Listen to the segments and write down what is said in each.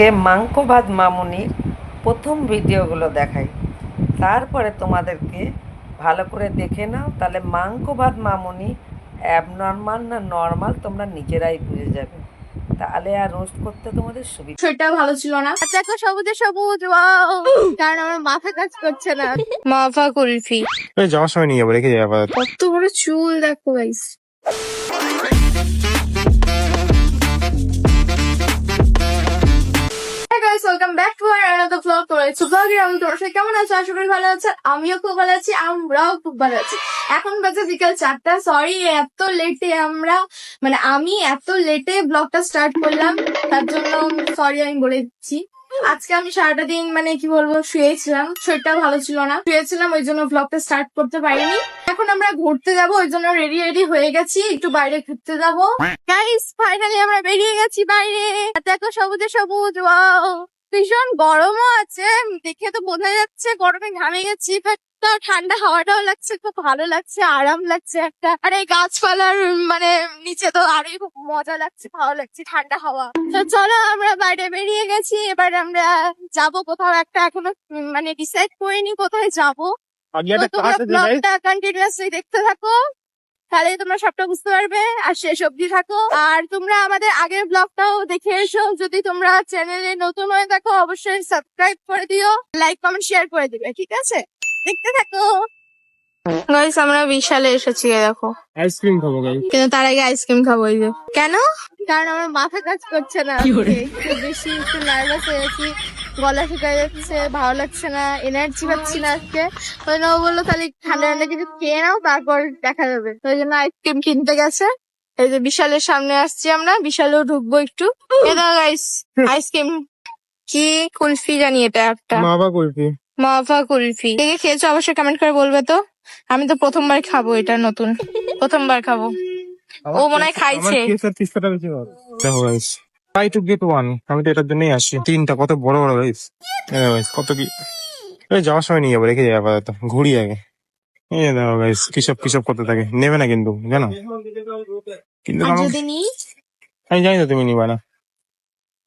তোমাদেরকে মাংক ভাত মামুনির প্রথম ভিডিওগুলো দেখাই। তারপরে তোমাদেরকে ভালো করে দেখে নাও তাহলে মাংক ভাত মামুনি অ্যাবনর্মাল না নর্মাল তোমরা নিজেরাই বুঝে যাবে। তাহলে আর রোস্ট করতে তোমাদের সুবিধা সেটা ভালো ছিল না। আচ্ছা এখন সবুজে সবুজ ওয়াও! কারণ আমার মাথা কাজ করছে না। মাফা কুলফি যাওয়ার সময় নিয়ে যাব রেখে যাব কত বড় চুল দেখো গাইস vlog আমি তোমার সাথে কেমন আছো? আশা করি ভালো আছো। আমিও খুব ভালো আছি আমরাও খুব ভালো আছি। এখন বাজে বিকাল চারটা সরি এত লেটে আমরা মানে আমি এত লেটে ব্লগটা স্টার্ট করলাম তার জন্য সরি আমি বলে দিচ্ছি। আজকে আমি সারাটা দিন মানে কি বলব শুয়েছিলাম শরীরটা ভালো ছিল না। শুয়েছিলাম ওই জন্য ব্লগটা স্টার্ট করতে পারিনি। এখন আমরা ঘুরতে যাব ওই জন্য রেডি রেডি হয়ে গেছি। একটু বাইরে ঘুরতে যাব। গাইস ফাইনালি আমরা বেরিয়ে গেছি বাইরে। দেখো সবুজে সবুজ ওয়াও ভীষণ গরমও আছে। দেখে তো বোঝা যাচ্ছে গরমে ঘামে গেছি বাট তাও ঠান্ডা হাওয়াটাও লাগছে খুব ভালো লাগছে আরাম লাগছে একটা। আর এই গাছপালার মানে নিচে তো আরোই খুব মজা লাগছে ভালো লাগছে ঠান্ডা হাওয়া। তো চলো আমরা বাইরে বেরিয়ে গেছি এবার আমরা যাব কোথাও একটা এখনও মানে ডিসাইড করিনি কোথায় যাব। তোমরা ব্লগটা কন্টিনিউয়াসলি দেখতে থাকো। তাহলে তোমরা সবটা বুঝতে পারবে। আর শেষ অবধি থাকো। আর তোমরা আমাদের আগের ব্লগটাও দেখে এসো। যদি তোমরা চ্যানেলে নতুন হয়ে থাকো অবশ্যই সাবস্ক্রাইব করে দিও। লাইক কমেন্ট শেয়ার করে দিবে ঠিক আছে? দেখতে থাকো। গাইস আমরা বিশালে এসেছি দেখো। আইসক্রিম খাব গাই কিন্তু তার আগে আইসক্রিম খাব এই যে। কেন? কারণ আমার মাথা কাজ করছে না। একটু বেশি একটু নার্ভাস হয়ে গেছি। গলা শুকায় যাচ্ছে ভালো লাগছে না এনার্জি পাচ্ছি না আজকে। ওই জন্য ও বলল তাহলে ঠান্ডা ঠান্ডা কিছু খেয়ে নাও তারপর দেখা যাবে। তো ওই জন্য আইসক্রিম কিনতে গেছে। এই যে বিশালের সামনে আসছি আমরা বিশালেও ঢুকবো একটু। এটা গাইস আইসক্রিম কি কুলফি জানি এটা একটা। মাবা কুলফি। মাফা কুলফি। কে খেয়েছো অবশ্যই কমেন্ট করে বলবে তো। আমি তো প্রথমবার খাব এটা নতুন। প্রথমবার খাব। ও মনে হয় খাইছে। ট্রাই টু গেট ওয়ান আমি তো এটার জন্যই আসি। তিনটা কত বড় বড় গাইস কত কি? ওই যাওয়ার সময় নিয়ে যাব রেখে যাব আপাতত। ঘুরি আগে। এই দেখো গাইস কিসব কিসব করতে থাকে? নেবে না কিন্তু জানো? কিন্তু আমি জানি তো তুমি নিবা না।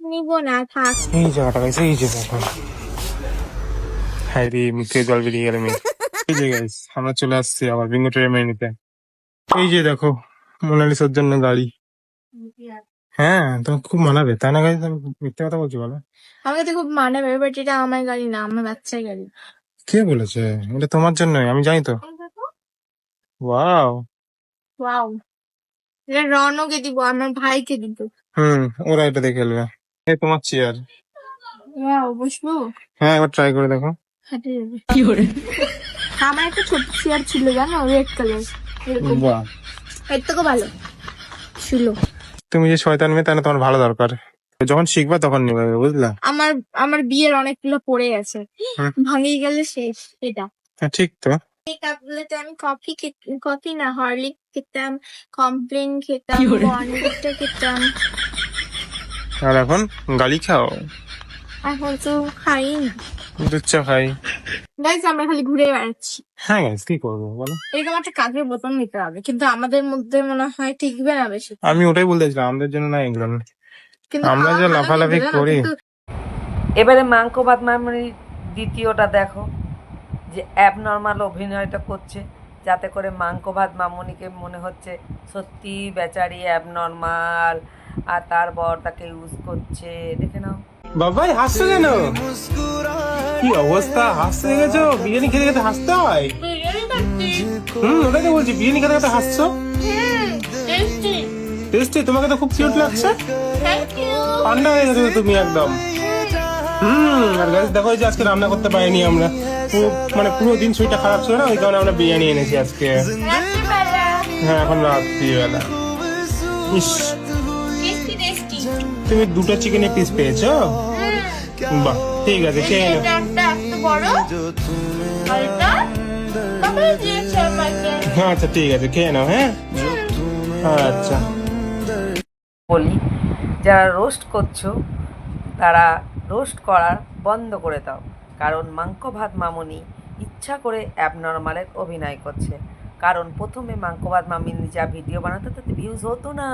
নিবো না থাক। এই জায়গাটা গাইস এই যে হ্যাঁ রে মুখে জল বেরিয়ে গেল মেয়ে। এই যে গাইস আমরা চলে আসছি আবার বিঙ্গো ট্রেনে মেনে নিতে। এই যে দেখো মোনালিসার জন্য গাড়ি। হ্যাঁ তো খুব মানাবে। তাই না গাইস আমি মিথ্যে কথা বলছি বলো। আমাকে তো খুব মানাবে বাট এটা আমার গাড়ি না আমার বাচ্চার গাড়ি। কে বলেছে? এটা তোমার জন্যই আমি জানি তো। ওয়াও। ওয়াও। এটা রনকে দিব আমার ভাইকে দিব। হুম ওরা এটা দেখে খেলবে এই তোমার চেয়ার ওয়াও বসবো? হ্যাঁ একবার ট্রাই করে দেখো। হাঁটে যাবে। আমার একটা ছোট চেয়ার ছিল জানো? রেড কালার বাহ। এর থেকেও ভালো। ছিল। তুমি যে শয়তান মেয়ে তাহলে তোমার ভালো দরকার। যখন শিখবা তখন নিবে বুঝলা? আমার আমার বিয়ের অনেকগুলো পড়ে আছে। ভাঙিয়ে গেলে শেষ এটা। হ্যাঁ ঠিক তো। এই কাপগুলোতে আমি কফি কফি না হরলিক খেতাম কমপ্লেন খেতাম খেতাম। আর এখন গালি খাও। এখন তো খাই না দুধ চা খাই। গাইজ আমরা খালি ঘুরে বেড়াচ্ছি। হ্যাঁ গাইস কি করব বলো? এরকম একটা কাগজের বোতল নিতে হবে কিন্তু আমাদের মধ্যে মনে হয় টিকবে না বেশি। আমি ওটাই আমাদের জন্য না এগুলো আমরা যে লাফালাফি করি। এবারে মাংক ভাত মামুনির দ্বিতীয়টা দেখো যে অ্যাবনর্মাল অভিনয়টা করছে যাতে করে মাংক ভাত মামুনিকে মনে হচ্ছে সত্যি বেচারি অ্যাবনর্মাল আর তার বর তাকে ইউজ করছে। দেখে নাও। বাবাই হাসছো কেন? কি অবস্থা? হাসতে গেছো বিরিয়ানি খেতে খেতে হাসতে হয়? হুম ওটাই তো বলছি বিরিয়ানি খেতে খেতে হাসছো? টেস্টি তোমাকে তো খুব কিউট লাগছে. ঠান্ডা হয়ে গেছে তুমি একদম। হুম আর গাছ দেখো যে আজকে রান্না করতে পারিনি আমরা। মানে পুরো দিন শরীরটা খারাপ ছিল না ওই কারণে আমরা বিরিয়ানি এনেছি আজকে। হ্যাঁ এখন রাত্রিবেলা। ইস. তুমি দুটো চিকেনের পিস পেয়েছ? বাহ। ঠিক আছে খেয়ে নাও। আচ্ছা ঠিক আছে খেয়ে নাও হ্যাঁ? আচ্ছা। বলি যারা রোস্ট করছ তারা রোস্ট করা বন্ধ করে দাও। কারণ মাংক ভাত মামনি ইচ্ছা করে অ্যাবনর্মালের অভিনয় করছে। কারণ প্রথমে মাংক ভাত মামিনি যা ভিডিও বানাতো তাতে ভিউজ হতো না।